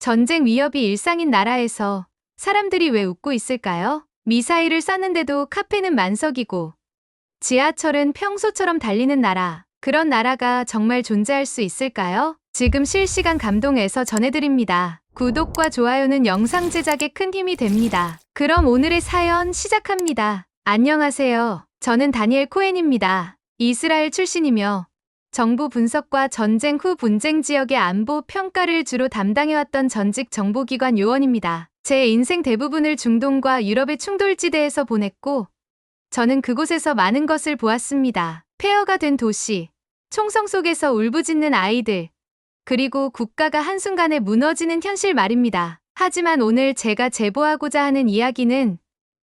전쟁 위협이 일상인 나라에서 사람들이 왜 웃고 있을까요? 미사일을 쐈는데도 카페는 만석이고 지하철은 평소처럼 달리는 나라. 그런 나라가 정말 존재할 수 있을까요? 지금 실시간 감동에서 전해드립니다. 구독과 좋아요는 영상 제작에 큰 힘이 됩니다. 그럼 오늘의 사연 시작합니다. 안녕하세요. 저는 다니엘 코엔입니다. 이스라엘 출신이며 정보 분석과 전쟁 후 분쟁 지역의 안보 평가를 주로 담당해왔던 전직 정보기관 요원입니다. 제 인생 대부분을 중동과 유럽의 충돌지대에서 보냈고, 저는 그곳에서 많은 것을 보았습니다. 폐허가 된 도시, 총성 속에서 울부짖는 아이들, 그리고 국가가 한순간에 무너지는 현실 말입니다. 하지만 오늘 제가 제보하고자 하는 이야기는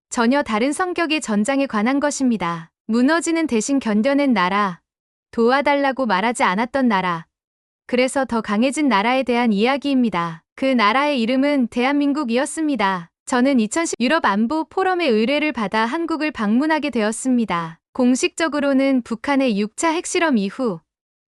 전혀 다른 성격의 전장에 관한 것입니다. 무너지는 대신 견뎌낸 나라, 도와달라고 말하지 않았던 나라, 그래서 더 강해진 나라에 대한 이야기입니다. 그 나라의 이름은 대한민국이었습니다. 저는 2010 유럽 안보 포럼의 의뢰를 받아 한국을 방문하게 되었습니다. 공식적으로는 북한의 6차 핵실험 이후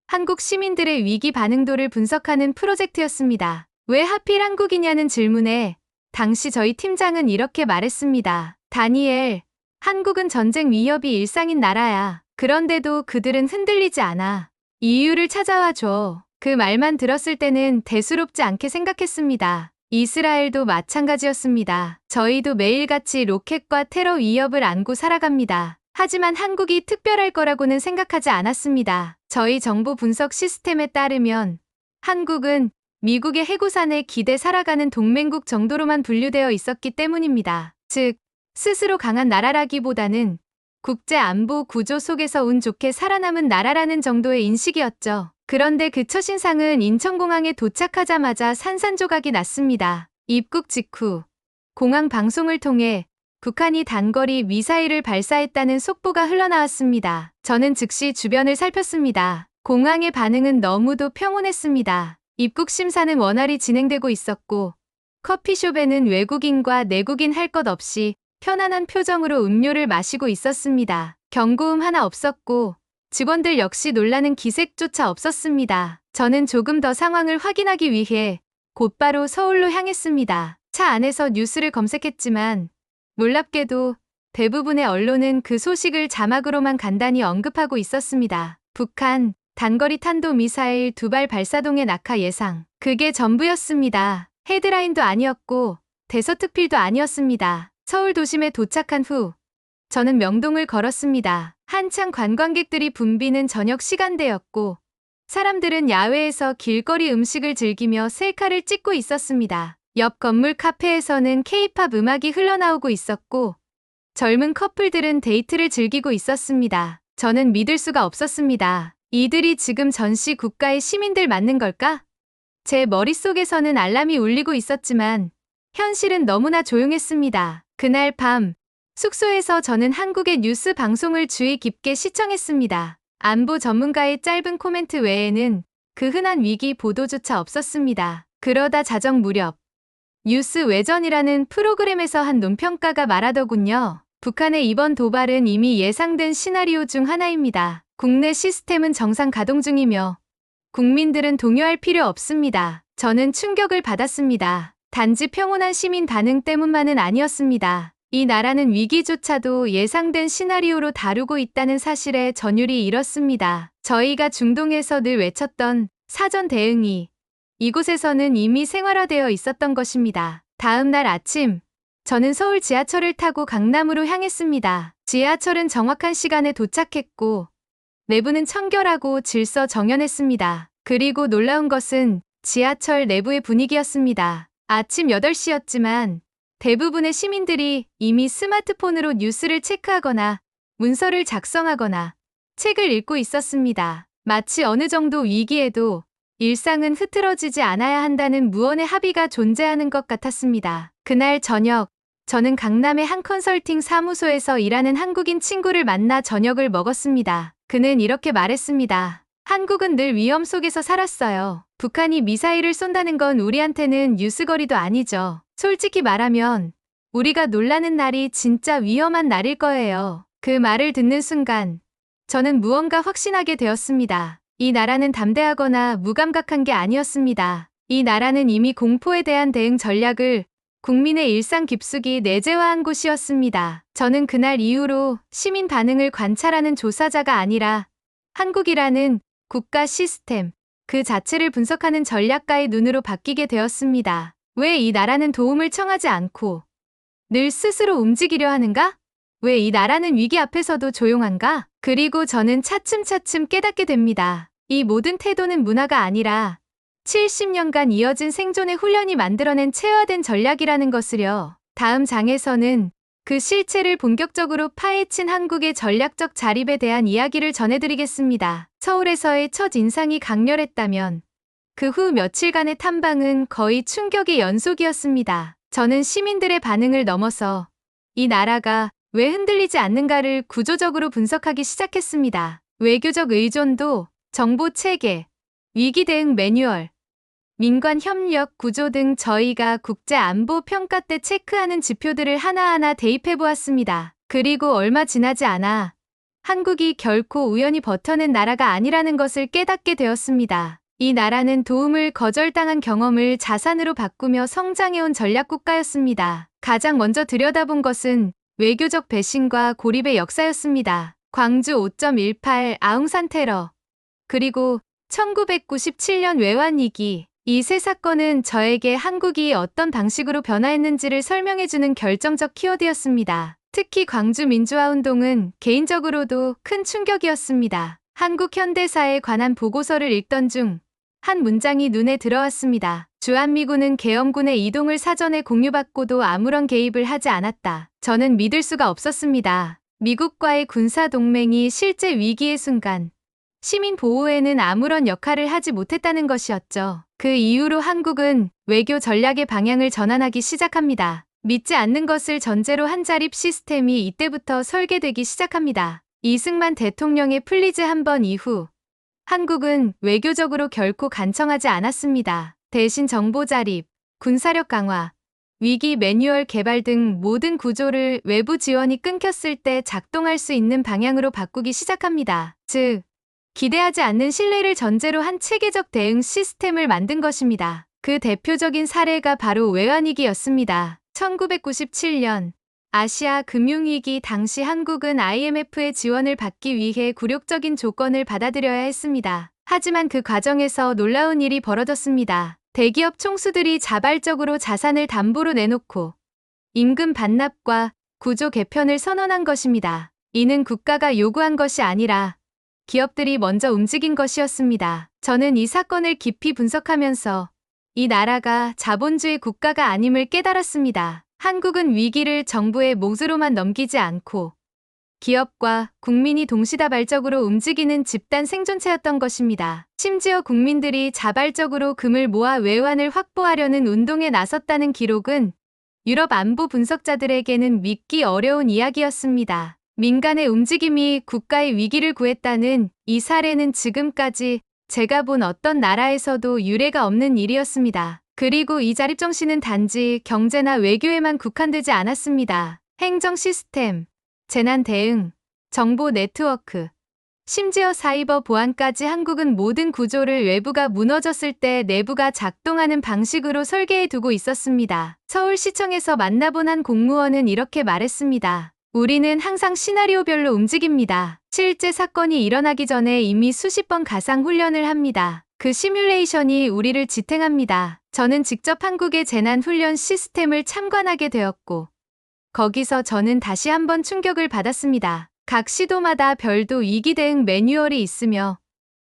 한국 시민들의 위기 반응도를 분석하는 프로젝트였습니다. 왜 하필 한국이냐는 질문에 당시 저희 팀장은 이렇게 말했습니다. 다니엘, 한국은 전쟁 위협이 일상인 나라야. 그런데도 그들은 흔들리지 않아. 이유를 찾아와 줘. 그 말만 들었을 때는 대수롭지 않게 생각했습니다. 이스라엘도 마찬가지였습니다. 저희도 매일같이 로켓과 테러 위협을 안고 살아갑니다. 하지만 한국이 특별할 거라고는 생각하지 않았습니다. 저희 정보 분석 시스템에 따르면 한국은 미국의 해구산에 기대 살아가는 동맹국 정도로만 분류되어 있었기 때문입니다. 즉, 스스로 강한 나라라기보다는 국제 안보 구조 속에서 운 좋게 살아남은 나라라는 정도의 인식이었죠. 그런데 그 첫인상은 인천공항에 도착하자마자 산산조각이 났습니다. 입국 직후 공항 방송을 통해 북한이 단거리 미사일을 발사했다는 속보가 흘러나왔습니다. 저는 즉시 주변을 살폈습니다. 공항의 반응은 너무도 평온했습니다. 입국 심사는 원활히 진행되고 있었고 커피숍에는 외국인과 내국인 할 것 없이 편안한 표정으로 음료를 마시고 있었습니다. 경고음 하나 없었고 직원들 역시 놀라는 기색조차 없었습니다. 저는 조금 더 상황을 확인하기 위해 곧바로 서울로 향했습니다. 차 안에서 뉴스를 검색했지만 놀랍게도 대부분의 언론은 그 소식을 자막으로만 간단히 언급하고 있었습니다. 북한 단거리 탄도 미사일 두발 발사동의 낙하 예상. 그게 전부였습니다. 헤드라인도 아니었고 대서특필도 아니었습니다. 서울 도심에 도착한 후 저는 명동을 걸었습니다. 한창 관광객들이 붐비는 저녁 시간대였고 사람들은 야외에서 길거리 음식을 즐기며 셀카를 찍고 있었습니다. 옆 건물 카페에서는 케이팝 음악이 흘러나오고 있었고 젊은 커플들은 데이트를 즐기고 있었습니다. 저는 믿을 수가 없었습니다. 이들이 지금 전시 국가의 시민들 맞는 걸까? 제 머릿속에서는 알람이 울리고 있었지만 현실은 너무나 조용했습니다. 그날 밤 숙소에서 저는 한국의 뉴스 방송을 주의 깊게 시청했습니다. 안보 전문가의 짧은 코멘트 외에는 그 흔한 위기 보도조차 없었습니다. 그러다 자정 무렵 뉴스 외전이라는 프로그램에서 한 논평가가 말하더군요. 북한의 이번 도발은 이미 예상된 시나리오 중 하나입니다. 국내 시스템은 정상 가동 중이며 국민들은 동요할 필요 없습니다. 저는 충격을 받았습니다. 단지 평온한 시민 반응 때문만은 아니었습니다. 이 나라는 위기조차도 예상된 시나리오로 다루고 있다는 사실에 전율이 일었습니다. 저희가 중동에서 늘 외쳤던 사전 대응이 이곳에서는 이미 생활화되어 있었던 것입니다. 다음 날 아침, 저는 서울 지하철을 타고 강남으로 향했습니다. 지하철은 정확한 시간에 도착했고, 내부는 청결하고 질서 정연했습니다. 그리고 놀라운 것은 지하철 내부의 분위기였습니다. 아침 8시였지만 대부분의 시민들이 이미 스마트폰으로 뉴스를 체크하거나 문서를 작성하거나 책을 읽고 있었습니다. 마치 어느 정도 위기에도 일상은 흐트러지지 않아야 한다는 무언의 합의가 존재하는 것 같았습니다. 그날 저녁, 저는 강남의 한 컨설팅 사무소에서 일하는 한국인 친구를 만나 저녁을 먹었습니다. 그는 이렇게 말했습니다. 한국은 늘 위험 속에서 살았어요. 북한이 미사일을 쏜다는 건 우리한테는 뉴스거리도 아니죠. 솔직히 말하면 우리가 놀라는 날이 진짜 위험한 날일 거예요. 그 말을 듣는 순간 저는 무언가 확신하게 되었습니다. 이 나라는 담대하거나 무감각한 게 아니었습니다. 이 나라는 이미 공포에 대한 대응 전략을 국민의 일상 깊숙이 내재화한 곳이었습니다. 저는 그날 이후로 시민 반응을 관찰하는 조사자가 아니라 한국이라는 국가 시스템 그 자체를 분석하는 전략가의 눈으로 바뀌게 되었습니다. 왜 이 나라는 도움을 청하지 않고 늘 스스로 움직이려 하는가? 왜 이 나라는 위기 앞에서도 조용한가? 그리고 저는 차츰차츰 깨닫게 됩니다. 이 모든 태도는 문화가 아니라 70년간 이어진 생존의 훈련이 만들어낸 체화된 전략이라는 것을요. 다음 장에서는 그 실체를 본격적으로 파헤친 한국의 전략적 자립에 대한 이야기를 전해드리겠습니다. 서울에서의 첫 인상이 강렬했다면 그 후 며칠간의 탐방은 거의 충격의 연속이었습니다. 저는 시민들의 반응을 넘어서 이 나라가 왜 흔들리지 않는가를 구조적으로 분석하기 시작했습니다. 외교적 의존도, 정보 체계, 위기 대응 매뉴얼, 민관 협력 구조 등 저희가 국제 안보 평가 때 체크하는 지표들을 하나하나 대입해 보았습니다. 그리고 얼마 지나지 않아 한국이 결코 우연히 버텨낸 나라가 아니라는 것을 깨닫게 되었습니다. 이 나라는 도움을 거절당한 경험을 자산으로 바꾸며 성장해온 전략 국가였습니다. 가장 먼저 들여다본 것은 외교적 배신과 고립의 역사였습니다. 광주 5.18 아웅산 테러, 그리고 1997년 외환위기, 이 세 사건은 저에게 한국이 어떤 방식으로 변화했는지를 설명해주는 결정적 키워드였습니다. 특히 광주 민주화 운동은 개인적으로도 큰 충격이었습니다. 한국 현대사에 관한 보고서를 읽던 중 한 문장이 눈에 들어왔습니다. 주한미군은 계엄군의 이동을 사전에 공유받고도 아무런 개입을 하지 않았다. 저는 믿을 수가 없었습니다. 미국과의 군사 동맹이 실제 위기의 순간 시민 보호에는 아무런 역할을 하지 못했다는 것이었죠. 그 이후로 한국은 외교 전략의 방향을 전환하기 시작합니다. 믿지 않는 것을 전제로 한 자립 시스템이 이때부터 설계되기 시작합니다. 이승만 대통령의 플리즈 한 번 이후 한국은 외교적으로 결코 간청하지 않았습니다. 대신 정보 자립, 군사력 강화, 위기 매뉴얼 개발 등 모든 구조를 외부 지원이 끊겼을 때 작동할 수 있는 방향으로 바꾸기 시작합니다. 즉, 기대하지 않는 신뢰를 전제로 한 체계적 대응 시스템을 만든 것입니다. 그 대표적인 사례가 바로 외환위기였습니다. 1997년 아시아 금융위기 당시 한국은 IMF의 지원을 받기 위해 굴욕적인 조건을 받아들여야 했습니다. 하지만 그 과정에서 놀라운 일이 벌어졌습니다. 대기업 총수들이 자발적으로 자산을 담보로 내놓고 임금 반납과 구조 개편을 선언한 것입니다. 이는 국가가 요구한 것이 아니라 기업들이 먼저 움직인 것이었습니다. 저는 이 사건을 깊이 분석하면서 이 나라가 자본주의 국가가 아님을 깨달았습니다. 한국은 위기를 정부의 몫으로만 넘기지 않고 기업과 국민이 동시다발적으로 움직이는 집단 생존체였던 것입니다. 심지어 국민들이 자발적으로 금을 모아 외환을 확보하려는 운동에 나섰다는 기록은 유럽 안보 분석자들에게는 믿기 어려운 이야기였습니다. 민간의 움직임이 국가의 위기를 구했다는 이 사례는 지금까지 제가 본 어떤 나라에서도 유례가 없는 일이었습니다. 그리고 이 자립정신은 단지 경제나 외교에만 국한되지 않았습니다. 행정 시스템, 재난 대응, 정보 네트워크, 심지어 사이버 보안까지 한국은 모든 구조를 외부가 무너졌을 때 내부가 작동하는 방식으로 설계해 두고 있었습니다. 서울시청에서 만나본 한 공무원은 이렇게 말했습니다. 우리는 항상 시나리오별로 움직입니다. 실제 사건이 일어나기 전에 이미 수십 번 가상 훈련을 합니다. 그 시뮬레이션이 우리를 지탱합니다. 저는 직접 한국의 재난 훈련 시스템을 참관하게 되었고, 거기서 저는 다시 한번 충격을 받았습니다. 각 시도마다 별도 위기 대응 매뉴얼이 있으며,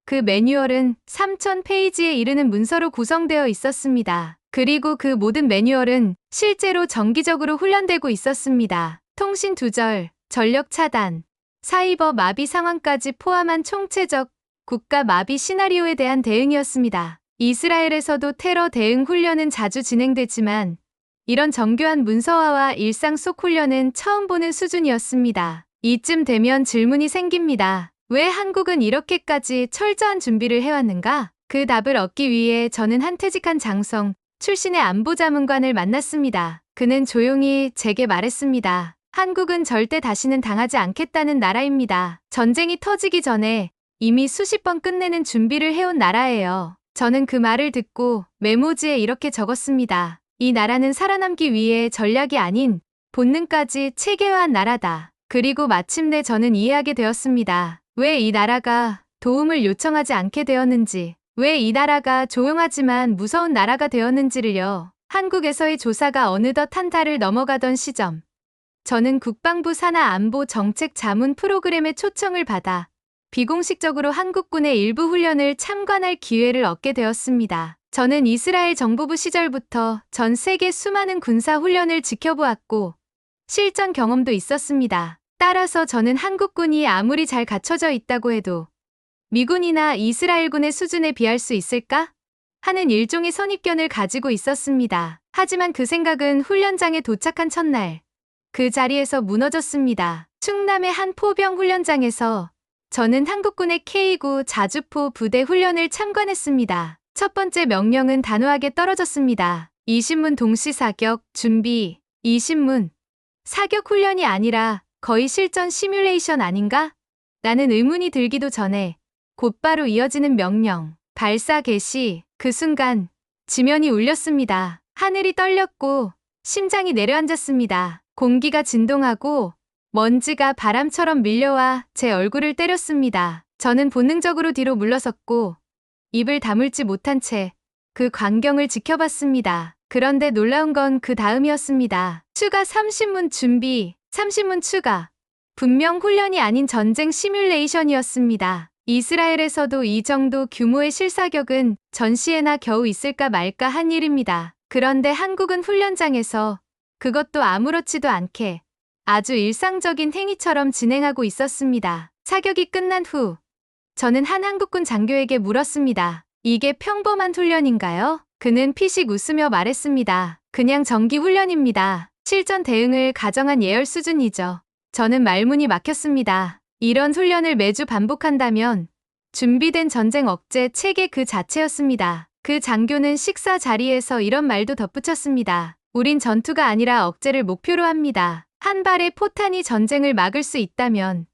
그 매뉴얼은 3,000페이지에 이르는 문서로 구성되어 있었습니다. 그리고 그 모든 매뉴얼은 실제로 정기적으로 훈련되고 있었습니다. 통신 두절, 전력 차단, 사이버 마비 상황까지 포함한 총체적 국가 마비 시나리오에 대한 대응이었습니다. 이스라엘에서도 테러 대응 훈련은 자주 진행되지만 이런 정교한 문서화와 일상 속 훈련은 처음 보는 수준이었습니다. 이쯤 되면 질문이 생깁니다. 왜 한국은 이렇게까지 철저한 준비를 해왔는가? 그 답을 얻기 위해 저는 한 퇴직한 장성 출신의 안보자문관을 만났습니다. 그는 조용히 제게 말했습니다. 한국은 절대 다시는 당하지 않겠다는 나라입니다. 전쟁이 터지기 전에 이미 수십 번 끝내는 준비를 해온 나라예요. 저는 그 말을 듣고 메모지에 이렇게 적었습니다. 이 나라는 살아남기 위해 전략이 아닌 본능까지 체계화한 나라다. 그리고 마침내 저는 이해하게 되었습니다. 왜 이 나라가 도움을 요청하지 않게 되었는지, 왜 이 나라가 조용하지만 무서운 나라가 되었는지를요. 한국에서의 조사가 어느덧 한 달을 넘어가던 시점. 저는 국방부 산하 안보 정책 자문 프로그램의 초청을 받아 비공식적으로 한국군의 일부 훈련을 참관할 기회를 얻게 되었습니다. 저는 이스라엘 정부부 시절부터 전 세계 수많은 군사 훈련을 지켜보았고 실전 경험도 있었습니다. 따라서 저는 한국군이 아무리 잘 갖춰져 있다고 해도 미군이나 이스라엘군의 수준에 비할 수 있을까? 하는 일종의 선입견을 가지고 있었습니다. 하지만 그 생각은 훈련장에 도착한 첫날 그 자리에서 무너졌습니다. 충남의 한 포병 훈련장에서 저는 한국군의 K9 자주포 부대 훈련을 참관했습니다. 첫 번째 명령은 단호하게 떨어졌습니다. 이신문 동시 사격 준비. 이신문 사격 훈련이 아니라 거의 실전 시뮬레이션 아닌가? 라는 의문이 들기도 전에 곧바로 이어지는 명령. 발사 개시. 그 순간 지면이 울렸습니다. 하늘이 떨렸고 심장이 내려앉았습니다. 공기가 진동하고 먼지가 바람처럼 밀려와 제 얼굴을 때렸습니다. 저는 본능적으로 뒤로 물러섰고 입을 다물지 못한 채 그 광경을 지켜봤습니다. 그런데 놀라운 건 그 다음이었습니다. 추가 30문 준비, 30문 추가. 분명 훈련이 아닌 전쟁 시뮬레이션이었습니다. 이스라엘에서도 이 정도 규모의 실사격은 전시회나 겨우 있을까 말까 한 일입니다. 그런데 한국은 훈련장에서 그것도 아무렇지도 않게 아주 일상적인 행위처럼 진행하고 있었습니다. 사격이 끝난 후 저는 한 한국군 장교에게 물었습니다. 이게 평범한 훈련인가요? 그는 피식 웃으며 말했습니다. 그냥 정기 훈련입니다. 실전 대응을 가정한 예열 수준이죠. 저는 말문이 막혔습니다. 이런 훈련을 매주 반복한다면 준비된 전쟁 억제 체계 그 자체였습니다. 그 장교는 식사 자리에서 이런 말도 덧붙였습니다. 우린 전투가 아니라 억제를 목표로 합니다. 한 발의 포탄이 전쟁을 막을 수 있다면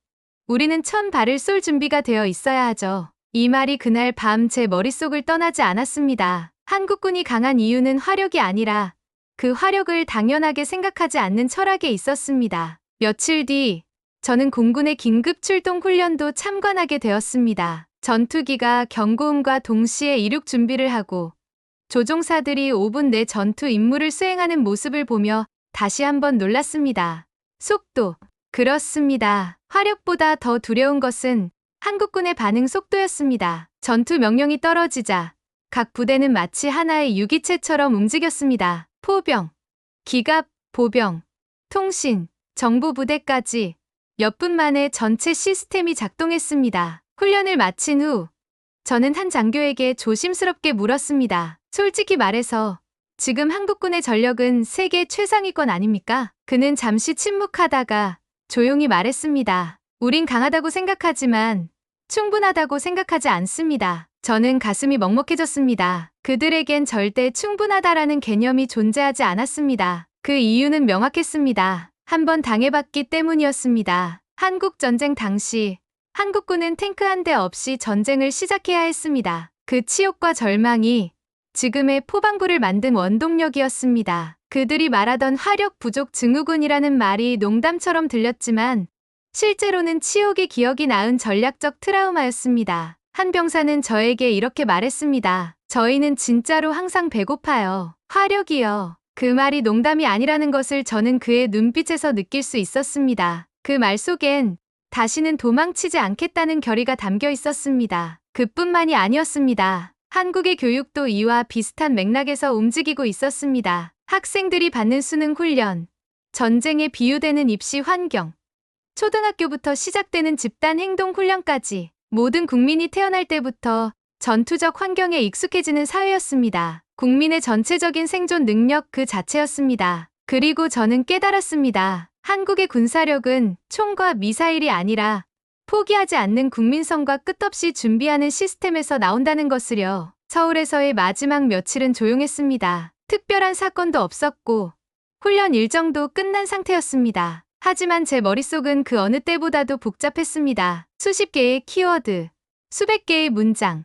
우리는 천 발을 쏠 준비가 되어 있어야 하죠. 이 말이 그날 밤 제 머릿속을 떠나지 않았습니다. 한국군이 강한 이유는 화력이 아니라 그 화력을 당연하게 생각하지 않는 철학에 있었습니다. 며칠 뒤 저는 공군의 긴급 출동 훈련도 참관하게 되었습니다. 전투기가 경고음과 동시에 이륙 준비를 하고 조종사들이 5분 내 전투 임무를 수행하는 모습을 보며 다시 한번 놀랐습니다. 속도. 그렇습니다. 화력보다 더 두려운 것은 한국군의 반응 속도였습니다. 전투 명령이 떨어지자 각 부대는 마치 하나의 유기체처럼 움직였습니다. 포병, 기갑, 보병, 통신, 정보 부대까지 몇 분 만에 전체 시스템이 작동했습니다. 훈련을 마친 후 저는 한 장교에게 조심스럽게 물었습니다. 솔직히 말해서 지금 한국군의 전력은 세계 최상위권 아닙니까? 그는 잠시 침묵하다가 조용히 말했습니다. 우린 강하다고 생각하지만 충분하다고 생각하지 않습니다. 저는 가슴이 먹먹해졌습니다. 그들에겐 절대 충분하다라는 개념이 존재하지 않았습니다. 그 이유는 명확했습니다. 한번 당해봤기 때문이었습니다. 한국 전쟁 당시 한국군은 탱크 한 대 없이 전쟁을 시작해야 했습니다. 그 치욕과 절망이 지금의 포방부를 만든 원동력이었습니다. 그들이 말하던 화력 부족 증후군이라는 말이 농담처럼 들렸지만 실제로는 치욕의 기억이 낳은 전략적 트라우마였습니다. 한 병사는 저에게 이렇게 말했습니다. 저희는 진짜로 항상 배고파요. 화력이요. 그 말이 농담이 아니라는 것을 저는 그의 눈빛에서 느낄 수 있었습니다. 그 말 속엔 다시는 도망치지 않겠다는 결의가 담겨 있었습니다. 그뿐만이 아니었습니다. 한국의 교육도 이와 비슷한 맥락에서 움직이고 있었습니다. 학생들이 받는 수능 훈련, 전쟁에 비유되는 입시 환경, 초등학교부터 시작되는 집단 행동 훈련까지 모든 국민이 태어날 때부터 전투적 환경에 익숙해지는 사회였습니다. 국민의 전체적인 생존 능력 그 자체였습니다. 그리고 저는 깨달았습니다. 한국의 군사력은 총과 미사일이 아니라 포기하지 않는 국민성과 끝없이 준비하는 시스템에서 나온다는 것을요. 서울에서의 마지막 며칠은 조용했습니다. 특별한 사건도 없었고 훈련 일정도 끝난 상태였습니다. 하지만 제 머릿속은 그 어느 때보다도 복잡했습니다. 수십 개의 키워드, 수백 개의 문장,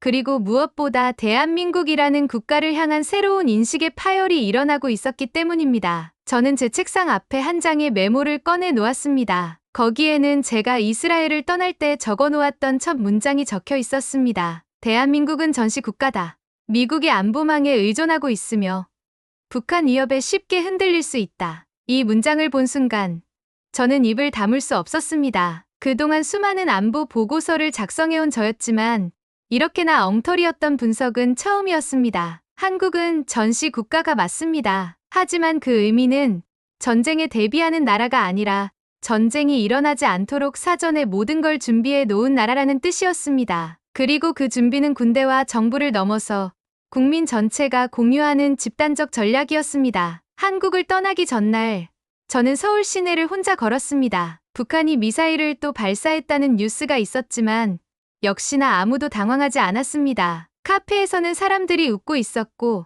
그리고 무엇보다 대한민국이라는 국가를 향한 새로운 인식의 파열이 일어나고 있었기 때문입니다. 저는 제 책상 앞에 한 장의 메모를 꺼내 놓았습니다. 거기에는 제가 이스라엘을 떠날 때 적어 놓았던 첫 문장이 적혀 있었습니다. 대한민국은 전시 국가다. 미국의 안보망에 의존하고 있으며 북한 위협에 쉽게 흔들릴 수 있다. 이 문장을 본 순간 저는 입을 다물 수 없었습니다. 그동안 수많은 안보 보고서를 작성해온 저였지만 이렇게나 엉터리였던 분석은 처음이었습니다. 한국은 전시 국가가 맞습니다. 하지만 그 의미는 전쟁에 대비하는 나라가 아니라 전쟁이 일어나지 않도록 사전에 모든 걸 준비해 놓은 나라라는 뜻이었습니다. 그리고 그 준비는 군대와 정부를 넘어서 국민 전체가 공유하는 집단적 전략이었습니다. 한국을 떠나기 전날 저는 서울 시내를 혼자 걸었습니다. 북한이 미사일을 또 발사했다는 뉴스가 있었지만 역시나 아무도 당황하지 않았습니다. 카페에서는 사람들이 웃고 있었고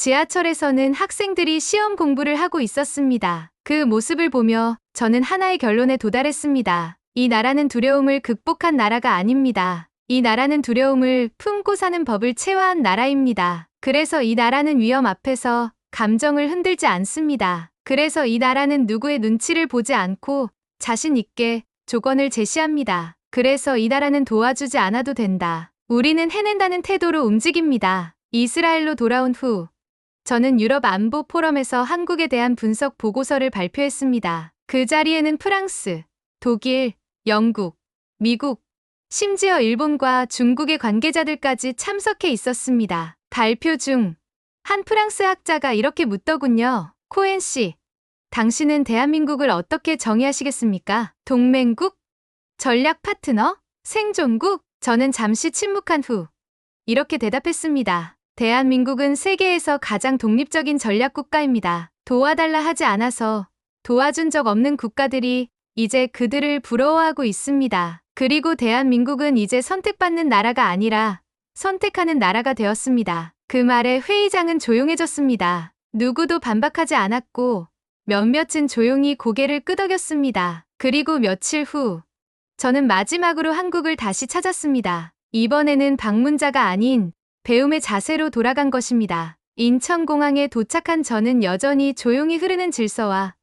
지하철에서는 학생들이 시험 공부를 하고 있었습니다. 그 모습을 보며 저는 하나의 결론에 도달했습니다. 이 나라는 두려움을 극복한 나라가 아닙니다. 이 나라는 두려움을 품고 사는 법을 체화한 나라입니다. 그래서 이 나라는 위험 앞에서 감정을 흔들지 않습니다. 그래서 이 나라는 누구의 눈치를 보지 않고 자신 있게 조건을 제시합니다. 그래서 이 나라는 도와주지 않아도 된다. 우리는 해낸다는 태도로 움직입니다. 이스라엘로 돌아온 후 저는 유럽 안보 포럼에서 한국에 대한 분석 보고서를 발표했습니다. 그 자리에는 프랑스, 독일, 영국, 미국, 심지어 일본과 중국의 관계자들까지 참석해 있었습니다. 발표 중 한 프랑스 학자가 이렇게 묻더군요. 코엔 씨, 당신은 대한민국을 어떻게 정의하시겠습니까? 동맹국? 전략 파트너? 생존국? 저는 잠시 침묵한 후 이렇게 대답했습니다. 대한민국은 세계에서 가장 독립적인 전략 국가입니다. 도와달라 하지 않아서 도와준 적 없는 국가들이 이제 그들을 부러워하고 있습니다. 그리고 대한민국은 이제 선택받는 나라가 아니라 선택하는 나라가 되었습니다. 그 말에 회의장은 조용해졌습니다. 누구도 반박하지 않았고 몇몇은 조용히 고개를 끄덕였습니다. 그리고 며칠 후 저는 마지막으로 한국을 다시 찾았습니다. 이번에는 방문자가 아닌 배움의 자세로 돌아간 것입니다. 인천공항에 도착한 저는 여전히 조용히 흐르는 질서와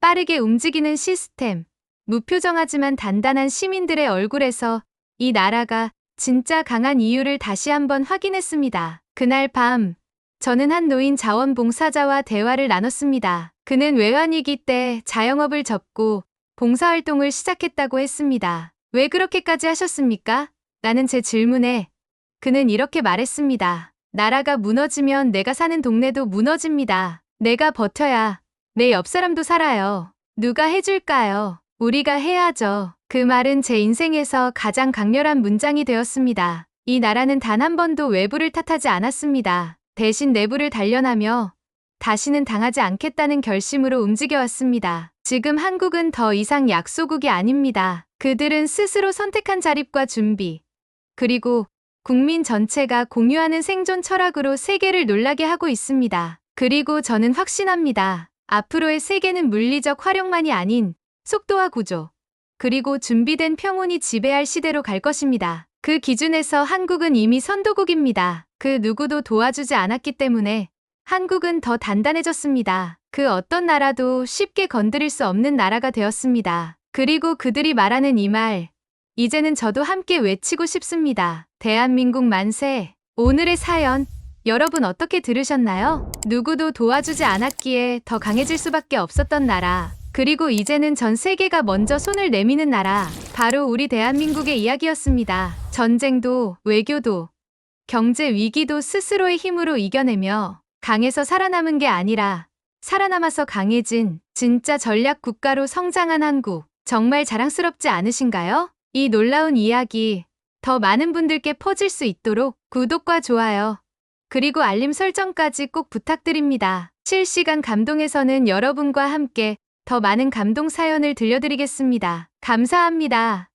빠르게 움직이는 시스템, 무표정하지만 단단한 시민들의 얼굴에서 이 나라가 진짜 강한 이유를 다시 한번 확인했습니다. 그날 밤, 저는 한 노인 자원봉사자와 대화를 나눴습니다. 그는 외환위기 때 자영업을 접고 봉사활동을 시작했다고 했습니다. 왜 그렇게까지 하셨습니까? 나는 제 질문에 그는 이렇게 말했습니다. 나라가 무너지면 내가 사는 동네도 무너집니다. 내가 버텨야 내 옆 사람도 살아요. 누가 해줄까요? 우리가 해야죠. 그 말은 제 인생에서 가장 강렬한 문장이 되었습니다. 이 나라는 단 한 번도 외부를 탓하지 않았습니다. 대신 내부를 단련하며 다시는 당하지 않겠다는 결심으로 움직여왔습니다. 지금 한국은 더 이상 약소국이 아닙니다. 그들은 스스로 선택한 자립과 준비, 그리고 국민 전체가 공유하는 생존 철학으로 세계를 놀라게 하고 있습니다. 그리고 저는 확신합니다. 앞으로의 세계는 물리적 활용만이 아닌 속도와 구조, 그리고 준비된 평온이 지배할 시대로 갈 것입니다. 그 기준에서 한국은 이미 선도국입니다. 그 누구도 도와주지 않았기 때문에 한국은 더 단단해졌습니다. 그 어떤 나라도 쉽게 건드릴 수 없는 나라가 되었습니다. 그리고 그들이 말하는 이 말, 이제는 저도 함께 외치고 싶습니다. 대한민국 만세. 오늘의 사연, 여러분 어떻게 들으셨나요? 누구도 도와주지 않았기에 더 강해질 수밖에 없었던 나라. 그리고 이제는 전 세계가 먼저 손을 내미는 나라. 바로 우리 대한민국의 이야기였습니다. 전쟁도, 외교도, 경제 위기도 스스로의 힘으로 이겨내며 강해서 살아남은 게 아니라 살아남아서 강해진 진짜 전략 국가로 성장한 한국. 정말 자랑스럽지 않으신가요? 이 놀라운 이야기 더 많은 분들께 퍼질 수 있도록 구독과 좋아요, 그리고 알림 설정까지 꼭 부탁드립니다. 실시간 감동에서는 여러분과 함께 더 많은 감동 사연을 들려드리겠습니다. 감사합니다.